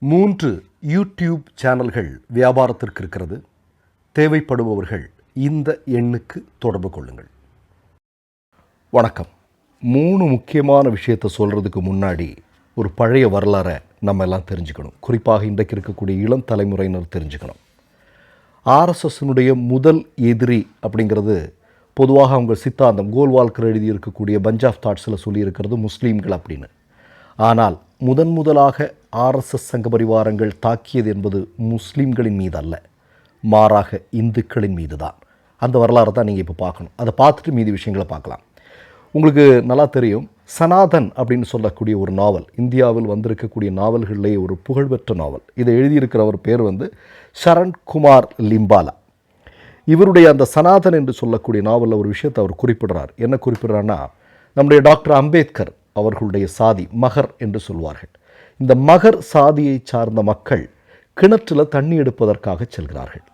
மூன்று யூடியூப் சேனல்கள் வியாபாரத்திற்கு இருக்கிறது. தேவைப்படுபவர்கள் இந்த எண்ணுக்கு தொடர்பு கொள்ளுங்கள். வணக்கம். மூணு முக்கியமான விஷயத்தை சொல்கிறதுக்கு முன்னாடி ஒரு பழைய வரலாறை நம்ம எல்லாம் தெரிஞ்சுக்கணும். குறிப்பாக இன்றைக்கு இருக்கக்கூடிய இளம் தலைமுறையினர் தெரிஞ்சுக்கணும். ஆர்எஸ்எஸ்னுடைய முதல் எதிரி அப்படிங்கிறது பொதுவாக அவங்க சித்தாந்தம் கோல்வால்கர் எழுதியிருக்கக்கூடிய பஞ்ச் ஆஃப் தாட்ஸில் சொல்லியிருக்கிறது முஸ்லீம்கள் அப்படின்னு. ஆனால் முதன் முதலாக ஆர்எஸ்எஸ் சங்க பரிவாரங்கள் தாக்கியது என்பது முஸ்லீம்களின் மீது அல்ல மாறாக இந்துக்களின் மீது தான் அந்த வரலாறை தான் நீங்கள் இப்போ பார்க்கணும். அதை பார்த்துட்டு மீதி விஷயங்களை பார்க்கலாம். உங்களுக்கு நல்லா தெரியும் சனாதன் அப்படின்னு சொல்லக்கூடிய ஒரு நாவல் இந்தியாவில் வந்திருக்கக்கூடிய நாவல்களிலே ஒரு புகழ்பெற்ற நாவல். இதை எழுதியிருக்கிறவர் பேர் வந்து சரண் குமார் லிம்பாலா. இவருடைய அந்த சனாதன் என்று சொல்லக்கூடிய நாவலில் ஒரு விஷயத்தை அவர் குறிப்பிடுறார். என்ன குறிப்பிடுறாருன்னா நம்முடைய டாக்டர் அம்பேத்கர் அவர்களுடைய சாதி மகர் என்று சொல்வார்கள். இந்த மகர் சாதியை சார்ந்த மக்கள் கிணற்றில் தண்ணி எடுப்பதற்காக செல்கிறார்கள்.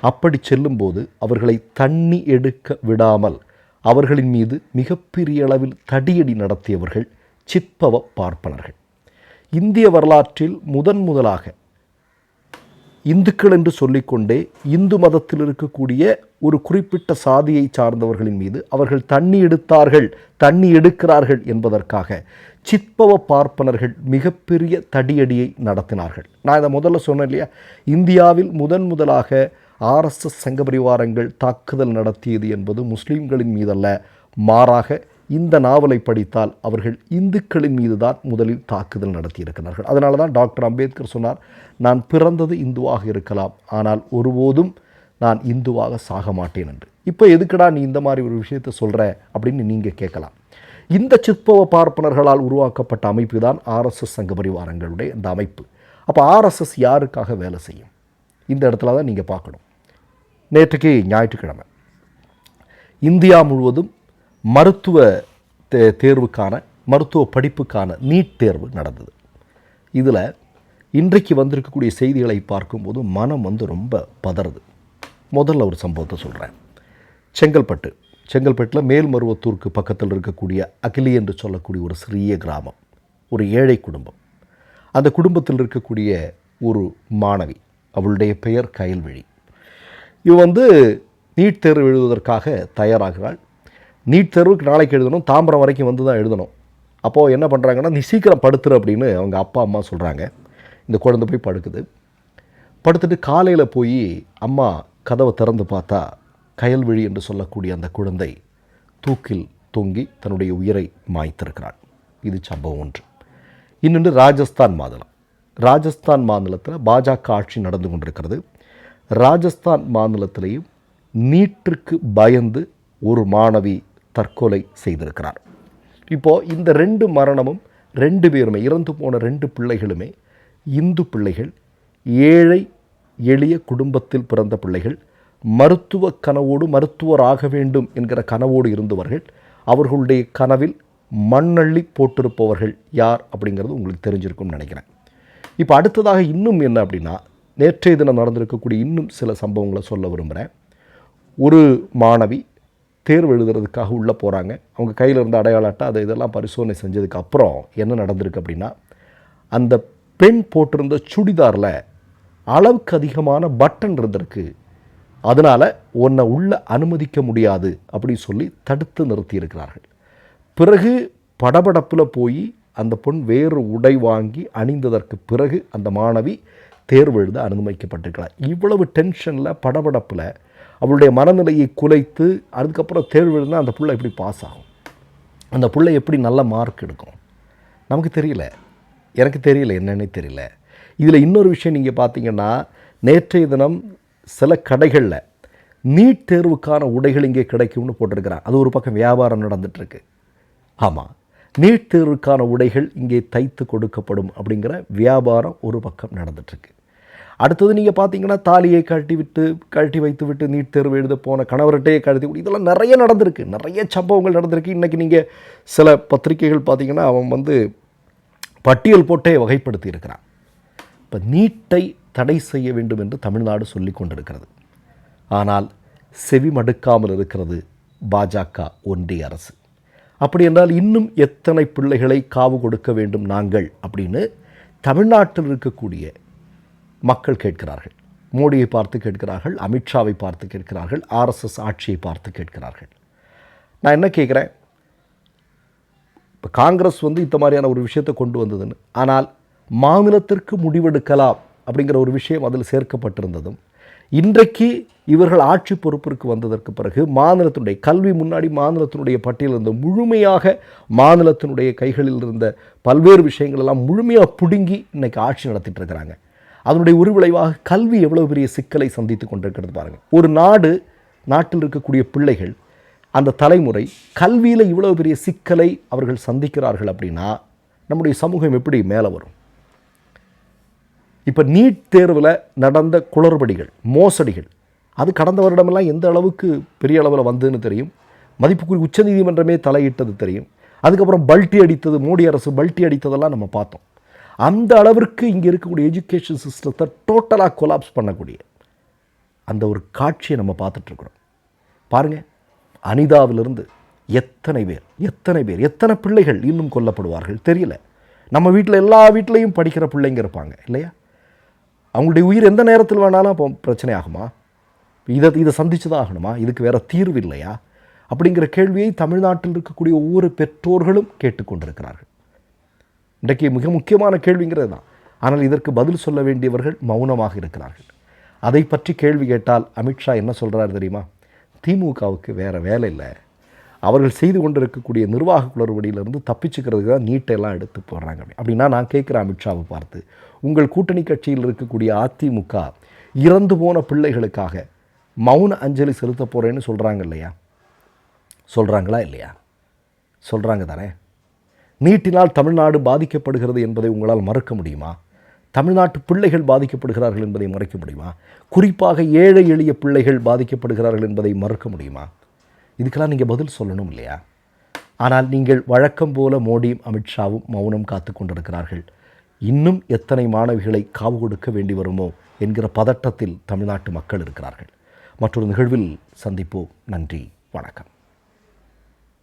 அப்படி செல்லும்போது அவர்களை தண்ணி எடுக்க விடாமல் அவர்களின் மீது மிகப்பெரிய அளவில் தடியடி நடத்தியவர்கள் சிற்பவ பார்ப்பனர்கள். இந்திய வரலாற்றில் முதன் முதலாக இந்துக்கள் என்று சொல்லிக்கொண்டே இந்து மதத்தில் இருக்கக்கூடிய ஒரு குறிப்பிட்ட சாதியை சார்ந்தவர்களின் மீது அவர்கள் தண்ணி எடுத்தார்கள் தண்ணி எடுக்கிறார்கள் என்பதற்காக சிற்பவ பார்ப்பனர்கள் மிகப்பெரிய தடியடியை நடத்தினார்கள். நான் இதை முதல்ல சொன்னேன் இல்லையா? இந்தியாவில் முதன் முதலாக ஆர்எஸ்எஸ் சங்க பரிவாரங்கள் தாக்குதல் நடத்தியது என்பது முஸ்லீம்களின் மீதல்ல மாறாக இந்த நாவலை படித்தால் அவர்கள் இந்துக்களின் மீது தான் முதலில் தாக்குதல் நடத்தியிருக்கிறார்கள். அதனால தான் டாக்டர் அம்பேத்கர் சொன்னார் நான் பிறந்தது இந்துவாக இருக்கலாம் ஆனால் ஒருபோதும் நான் இந்துவாக சாக மாட்டேன் என்று. இப்போ எதுக்குடா நீ இந்த மாதிரி ஒரு விஷயத்தை சொல்கிற அப்படின்னு நீங்கள் கேட்கலாம். இந்த சிற்பவ பார்ப்பனர்களால் உருவாக்கப்பட்ட அமைப்பு தான் ஆர்எஸ்எஸ் சங்க பரிவாரங்களுடைய இந்த அமைப்பு. அப்போ ஆர்எஸ்எஸ் யாருக்காக வேலை செய்யும்? இந்த இடத்துல தான் நீங்கள் பார்க்கணும். நேற்றுக்கு ஞாயிற்றுக்கிழமை. இந்தியா முழுவதும் மருத்துவ தே தேர்வுக்கான மருத்துவ படிப்புக்கான நீட் தேர்வு நடந்தது. இதில் இன்றைக்கு வந்திருக்கக்கூடிய செய்திகளை பார்க்கும்போது மனம் வந்து ரொம்ப பதறுது. முதல்ல ஒரு சம்பவத்தை சொல்கிறேன் செங்கல்பட்டு செங்கல்பட்டில் மேல்மருவத்தூருக்கு பக்கத்தில் இருக்கக்கூடிய அகிலி என்று சொல்லக்கூடிய ஒரு சிறிய கிராமம் ஒரு ஏழை குடும்பம். அந்த குடும்பத்தில் இருக்கக்கூடிய ஒரு மாணவி அவளுடைய பெயர் கயல்விழி. இவ வந்து நீட் தேர்வு எழுதுவதற்காக தயாராகிறாள். நீட் தேர்வுக்கு நாளைக்கு எழுதணும் தாம்பரம் வரைக்கும் வந்து தான் எழுதணும். அப்போது என்ன பண்ணுறாங்கன்னா நீ சீக்கிரம் படுத்துரு அப்படின்னு அவங்க அப்பா அம்மா சொல்கிறாங்க இந்த குழந்தை போய் படுக்குது. படுத்துட்டு காலையில் போய் அம்மா கதவை திறந்து பார்த்தா கயல்வெளி என்று சொல்லக்கூடிய அந்த குழந்தை தூக்கில் தொங்கி தன்னுடைய உயிரை மாய்த்திருக்கிறாள். இது சம்பவம் ஒன்று. இன்னொன்று ராஜஸ்தான் மாநிலம். ராஜஸ்தான் மாநிலத்தில் பாஜக ஆட்சி நடந்து கொண்டிருக்கிறது. ராஜஸ்தான் மாநிலத்திலையும் நீட்டிற்கு பயந்து ஒரு மாணவி தற்கொலை செய்திருக்கிறார். இப்போது இந்த ரெண்டு மரணமும் ரெண்டு பேருமே இறந்து போன ரெண்டு பிள்ளைகளுமே இந்து பிள்ளைகள் ஏழை எளிய குடும்பத்தில் பிறந்த பிள்ளைகள் மருத்துவ கனவோடு மருத்துவராக வேண்டும் என்கிற கனவோடு இருந்தவர்கள் அவர்களுடைய கனவில் மண்ணள்ளி போட்டிருப்பவர்கள் யார் அப்படிங்கிறது உங்களுக்கு தெரிஞ்சிருக்கும்னு நினைக்கிறேன். இப்போ அடுத்ததாக இன்னும் என்ன அப்படின்னா நேற்றைய தினம் நடந்திருக்கக்கூடிய இன்னும் சில சம்பவங்களை சொல்ல விரும்புகிறேன். ஒரு மாணவி தேர்வு எழுதுறதுக்காக உள்ளே போகிறாங்க அவங்க கையில் இருந்த அடையாள அட்டை அதை இதெல்லாம் பரிசோதனை செஞ்சதுக்கு அப்புறம் என்ன நடந்திருக்கு அப்படின்னா அந்த பெண் போட்டிருந்த சுடிதாரில் அளவுக்கு அதிகமான பட்டன் இருந்திருக்கு. அதனால் உன்னை உள்ளே அனுமதிக்க முடியாது அப்படின்னு சொல்லி தடுத்து நிறுத்தியிருக்கிறார்கள் பிறகு படபடப்பில் போய் அந்த பொண் வேறு உடை வாங்கி அணிந்ததற்கு பிறகு அந்த மாணவி தேர்வு எழுத அனுமதிக்கப்பட்டிருக்கிறார். இவ்வளவு டென்ஷனில் படபடப்பில் அவளுடைய மனநிலையை குலைத்து அதுக்கப்புறம் தேர்வு எழுந்தால் அந்த பிள்ளை எப்படி பாஸ் ஆகும்? அந்த பிள்ளை எப்படி நல்ல மார்க் எடுக்கும்? நமக்கு தெரியல. எனக்கு தெரியல என்னன்னே தெரியல. இதில் இன்னொரு விஷயம் நீங்கள் பார்த்தீங்கன்னா நேற்றைய தினம் சில கடைகளில் நீட் தேர்வுக்கான உடைகள் இங்கே கிடைக்கும்னு போட்டிருக்கிறான் அது ஒரு பக்கம் வியாபாரம் நடந்துகிட்ருக்கு ஆமாம் நீட் தேர்வுக்கான உடைகள் இங்கே தைத்து கொடுக்கப்படும் அப்படிங்கிற வியாபாரம் ஒரு பக்கம் நடந்துகிட்ருக்கு அடுத்தது நீங்கள் பார்த்தீங்கன்னா தாலியை கழட்டி விட்டு கழட்டி வைத்து விட்டு நீட் தேர்வு எழுத போன கணவர்கிட்டையே கழட்டி விட்டு இதெல்லாம் நிறைய நடந்திருக்கு. நிறைய சம்பவங்கள் நடந்திருக்கு. இன்றைக்கி நீங்கள் சில பத்திரிகைகள் பார்த்தீங்கன்னா அவன் வந்து பட்டியல் போட்டே வகைப்படுத்தி இருக்கிறான். இப்போ நீட்டை தடை செய்ய வேண்டும் என்று தமிழ்நாடு சொல்லி கொண்டிருக்கிறது. ஆனால் செவி மடுக்காமல் இருக்கிறது பாஜக ஒன்றிய அரசு. அப்படி என்றால் இன்னும் எத்தனை பிள்ளைகளை காவு கொடுக்க வேண்டும் நாங்கள் அப்படின்னு தமிழ்நாட்டில் இருக்கக்கூடிய மக்கள் கேட்கிறார்கள். மோடியை பார்த்து கேட்கிறார்கள் அமித்ஷாவை பார்த்து கேட்கிறார்கள் ஆர்எஸ்எஸ் ஆட்சியை பார்த்து கேட்கிறார்கள். நான் என்ன கேட்குறேன்? இப்போ காங்கிரஸ் வந்து இந்த மாதிரியான ஒரு விஷயத்தை கொண்டு வந்ததுன்னு ஆனால் மாநிலத்திற்கு முடிவெடுக்கலாம் அப்படிங்கிற ஒரு விஷயம் அதில் சேர்க்கப்பட்டிருந்ததும் இன்றைக்கு இவர்கள் ஆட்சி பொறுப்பிற்கு வந்ததற்கு பிறகு மாநிலத்தினுடைய கல்வி முன்னாடி மாநிலத்தினுடைய பட்டியல் இருந்த முழுமையாக மாநிலத்தினுடைய கைகளில் இருந்த பல்வேறு விஷயங்கள் எல்லாம் முழுமையாக பிடுங்கி இன்னைக்கு ஆட்சி நடத்திட்டு இருக்கிறாங்க. அதனுடைய ஒரு விளைவாக கல்வி எவ்வளவு பெரிய சிக்கலை சந்தித்து கொண்டிருக்கிறது பாருங்கள். ஒரு நாடு நாட்டில் இருக்கக்கூடிய பிள்ளைகள் அந்த தலைமுறை கல்வியில் இவ்வளோ பெரிய சிக்கலை அவர்கள் சந்திக்கிறார்கள் அப்படின்னா நம்முடைய சமூகம் எப்படி மேலே வரும்? இப்போ நீட் தேர்வில் நடந்த குளறுபடிகள் மோசடிகள் அது கடந்த வருடமெல்லாம் எந்த அளவுக்கு பெரிய அளவில் வந்ததுன்னு தெரியும். மதிப்புக்குரிய உச்சநீதிமன்றமே தலையிட்டது தெரியும். அதுக்கப்புறம் பல்ட்டி அடித்தது மோடி அரசு பல்ட்டி அடித்ததெல்லாம் நம்ம பார்த்தோம். அந்த அளவிற்கு இங்கே இருக்கக்கூடிய எஜுகேஷன் சிஸ்டத்தை டோட்டலாக கொலாப்ஸ் பண்ணக்கூடிய அந்த ஒரு காட்சியை நம்ம பார்த்துட்ருக்குறோம் பாருங்கள் அனிதாவிலிருந்து எத்தனை பேர் எத்தனை பேர் எத்தனை பிள்ளைகள் இன்னும் கொல்லப்படுவார்கள் தெரியல. நம்ம வீட்டில் எல்லா வீட்லேயும் படிக்கிற பிள்ளைங்க இருப்பாங்க இல்லையா? அவங்களுடைய உயிர் எந்த நேரத்தில் வேணாலும் அப்போ பிரச்சனை ஆகுமா? இதை இதை சந்திச்சு தான் ஆகணுமா? இதுக்கு வேறு தீர்வு இல்லையா? அப்படிங்கிற கேள்வியை தமிழ்நாட்டில் இருக்கக்கூடிய ஒவ்வொரு பெற்றோர்களும் கேட்டுக்கொண்டிருக்கிறார்கள். இன்றைக்கு மிக முக்கியமான கேள்விங்கிறது தான். ஆனால் இதற்கு பதில் சொல்ல வேண்டியவர்கள் மௌனமாக இருக்கிறார்கள். அதை பற்றி கேள்வி கேட்டால் அமித்ஷா என்ன சொல்கிறார் தெரியுமா? திமுகவுக்கு வேறு வேலை இல்லை. அவர்கள் செய்து கொண்டிருக்கக்கூடிய நிர்வாக குளறுபடியிலிருந்து தப்பிச்சுக்கிறதுக்கு தான் நீட்டெல்லாம் எடுத்து போடுறாங்க அப்படின்னா நான் கேட்குறேன் அமித்ஷாவை பார்த்து உங்கள் கூட்டணி கட்சியில் இருக்கக்கூடிய அதிமுக இறந்து போன பிள்ளைகளுக்காக மௌன அஞ்சலி செலுத்த போகிறேன்னு சொல்கிறாங்க இல்லையா? சொல்கிறாங்களா இல்லையா? சொல்கிறாங்க தானே? நீட்டினால் தமிழ்நாடு பாதிக்கப்படுகிறது என்பதை உங்களால் மறுக்க முடியுமா? தமிழ்நாட்டு பிள்ளைகள் பாதிக்கப்படுகிறார்கள் என்பதை மறைக்க முடியுமா? குறிப்பாக ஏழை எளிய பிள்ளைகள் பாதிக்கப்படுகிறார்கள் என்பதை மறுக்க முடியுமா? இதுக்கெல்லாம் நீங்கள் பதில் சொல்லணும் இல்லையா? ஆனால் நீங்கள் வழக்கம் போல மோடியும் அமித்ஷாவும் மௌனம் காத்து கொண்டிருக்கிறார்கள். இன்னும் எத்தனை மாணவிகளை காவு கொடுக்க வேண்டி வருமோ என்கிற பதட்டத்தில் தமிழ்நாட்டு மக்கள் இருக்கிறார்கள். மற்றொரு நிகழ்வில் சந்திப்போம். நன்றி. வணக்கம்.